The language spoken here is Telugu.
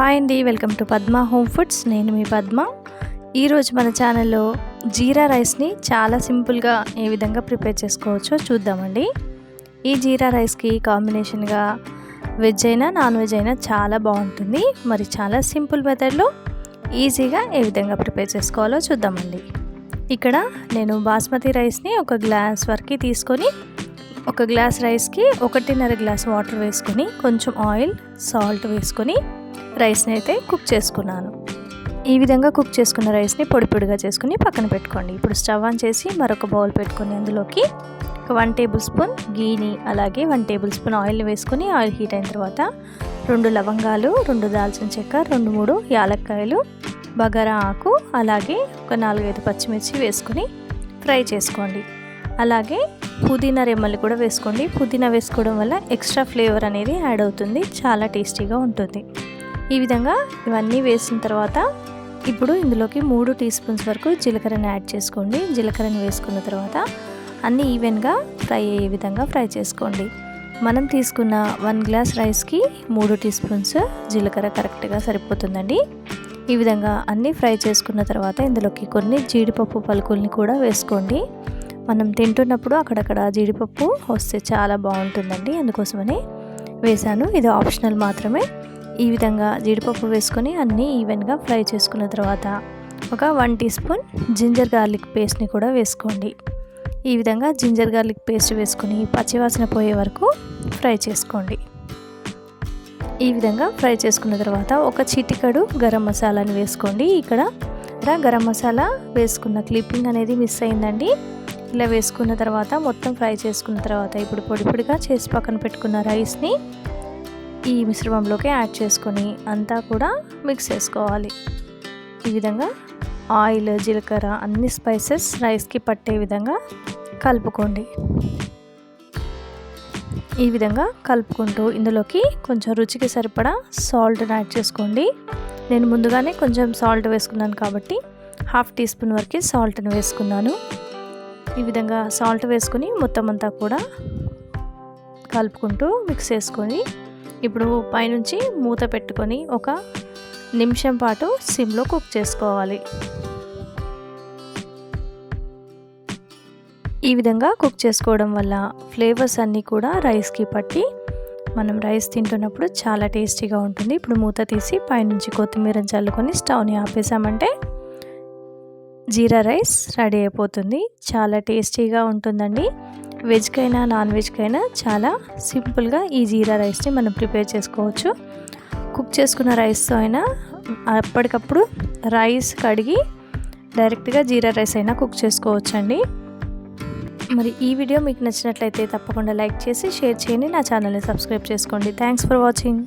హాయ్ అండి welcome to Padma home foods. నేను మీ పద్మ. ఈరోజు మన ఛానల్లో జీరా రైస్ని చాలా సింపుల్గా ఏ విధంగా ప్రిపేర్ చేసుకోవచ్చో చూద్దామండి. ఈ జీరా రైస్కి కాంబినేషన్గా వెజ్ అయినా నాన్ వెజ్ అయినా చాలా బాగుంటుంది. మరి చాలా సింపుల్ మెథడ్లో ఈజీగా ఏ విధంగా ప్రిపేర్ చేసుకోవాలో చూద్దామండి. ఇక్కడ నేను బాస్మతి రైస్ని ఒక గ్లాస్ వరకు తీసుకొని ఒక గ్లాస్ రైస్కి ఒకటిన్నర గ్లాస్ వాటర్ వేసుకొని కొంచెం ఆయిల్ సాల్ట్ వేసుకొని రైస్ని అయితే కుక్ చేసుకున్నాను. ఈ విధంగా కుక్ చేసుకున్న రైస్ని పొడి పొడిగా చేసుకుని పక్కన పెట్టుకోండి. ఇప్పుడు స్టవ్ ఆన్ చేసి మరొక బౌల్ పెట్టుకొని అందులోకి ఒక వన్ టేబుల్ స్పూన్ గీని అలాగే వన్ టేబుల్ స్పూన్ ఆయిల్ని వేసుకుని ఆయిల్ హీట్ అయిన తర్వాత రెండు లవంగాలు రెండు దాల్చిన చెక్క రెండు మూడు యాలక్కాయలు బగారా ఆకు అలాగే ఒక నాలుగైదు పచ్చిమిర్చి వేసుకొని ఫ్రై చేసుకోండి. అలాగే పుదీనా రెమ్మలు కూడా వేసుకోండి. పుదీనా వేసుకోవడం వల్ల ఎక్స్ట్రా ఫ్లేవర్ అనేది యాడ్ అవుతుంది. చాలా టేస్టీగా ఉంటుంది. ఈ విధంగా ఇవన్నీ వేసిన తర్వాత ఇప్పుడు ఇందులోకి మూడు టీ స్పూన్స్ వరకు జీలకర్రని యాడ్ చేసుకోండి. జీలకర్రని వేసుకున్న తర్వాత అన్నీ ఈవెన్గా ఫ్రై అయ్యే విధంగా ఫ్రై చేసుకోండి. మనం తీసుకున్న వన్ గ్లాస్ రైస్కి మూడు టీ స్పూన్స్ జీలకర్ర కరెక్ట్గా సరిపోతుందండి. ఈ విధంగా అన్నీ ఫ్రై చేసుకున్న తర్వాత ఇందులోకి కొన్ని జీడిపప్పు పలుకుల్ని కూడా వేసుకోండి. మనం తింటున్నప్పుడు అక్కడక్కడ జీడిపప్పు వస్తే చాలా బాగుంటుందండి. అందుకోసమని వేశాను. ఇది ఆప్షనల్ మాత్రమే. ఈ విధంగా జీడిపప్పు వేసుకొని అన్నీ ఈవెన్గా ఫ్రై చేసుకున్న తర్వాత ఒక one teaspoon ginger garlic పేస్ట్ని కూడా వేసుకోండి. ఈ విధంగా జింజర్ గార్లిక్ పేస్ట్ వేసుకొని పచ్చివాసన పోయే వరకు ఫ్రై చేసుకోండి. ఈ విధంగా ఫ్రై చేసుకున్న తర్వాత ఒక చిటికడు గరం మసాలాని వేసుకోండి. ఇక్కడ గరం మసాలా వేసుకున్న క్లిప్పింగ్ అనేది మిస్ అయిందండి. ఇలా వేసుకున్న తర్వాత మొత్తం ఫ్రై చేసుకున్న తర్వాత ఇప్పుడు పొడి పొడిగా చేసి పక్కన పెట్టుకున్న రైస్ని ఈ మిశ్రమంలోకి యాడ్ చేసుకొని అంతా కూడా మిక్స్ చేసుకోవాలి. ఈ విధంగా ఆయిల్ జీలకర్ర అన్ని స్పైసెస్ రైస్కి పట్టే విధంగా కలుపుకోండి. ఈ విధంగా కలుపుకుంటూ ఇందులోకి కొంచెం రుచికి సరిపడా సాల్ట్ని యాడ్ చేసుకోండి. నేను ముందుగానే కొంచెం సాల్ట్ వేసుకున్నాను కాబట్టి హాఫ్ టీ స్పూన్ వరకు సాల్ట్ని వేసుకున్నాను. ఈ విధంగా సాల్ట్ వేసుకొని మొత్తం అంతా కూడా కలుపుకుంటూ మిక్స్ చేసుకొని ఇప్పుడు పైనుంచి మూత పెట్టుకొని ఒక నిమిషం పాటు సిమ్లో కుక్ చేసుకోవాలి. ఈ విధంగా కుక్ చేసుకోవడం వల్ల ఫ్లేవర్స్ అన్నీ కూడా రైస్కి పట్టి మనం రైస్ తింటున్నప్పుడు చాలా టేస్టీగా ఉంటుంది. ఇప్పుడు మూత తీసి పైనుంచి కొత్తిమీర చల్లుకొని స్టవ్ని ఆపేసామంటే జీరా రైస్ రెడీ అయిపోతుంది. చాలా టేస్టీగా ఉంటుందండి. వెజ్కైనా నాన్ వెజ్కైనా చాలా సింపుల్గా ఈ జీరా రైస్ని మనం ప్రిపేర్ చేసుకోవచ్చు. కుక్ చేసుకున్న రైస్తో అయినా అప్పటికప్పుడు రైస్ కడిగి డైరెక్ట్గా జీరా రైస్ అయినా కుక్ చేసుకోవచ్చండి. మరి ఈ వీడియో మీకు నచ్చినట్లయితే తప్పకుండా లైక్ చేసి షేర్ చేయండి. నా ఛానల్ని సబ్స్క్రైబ్ చేసుకోండి. Thanks for watching.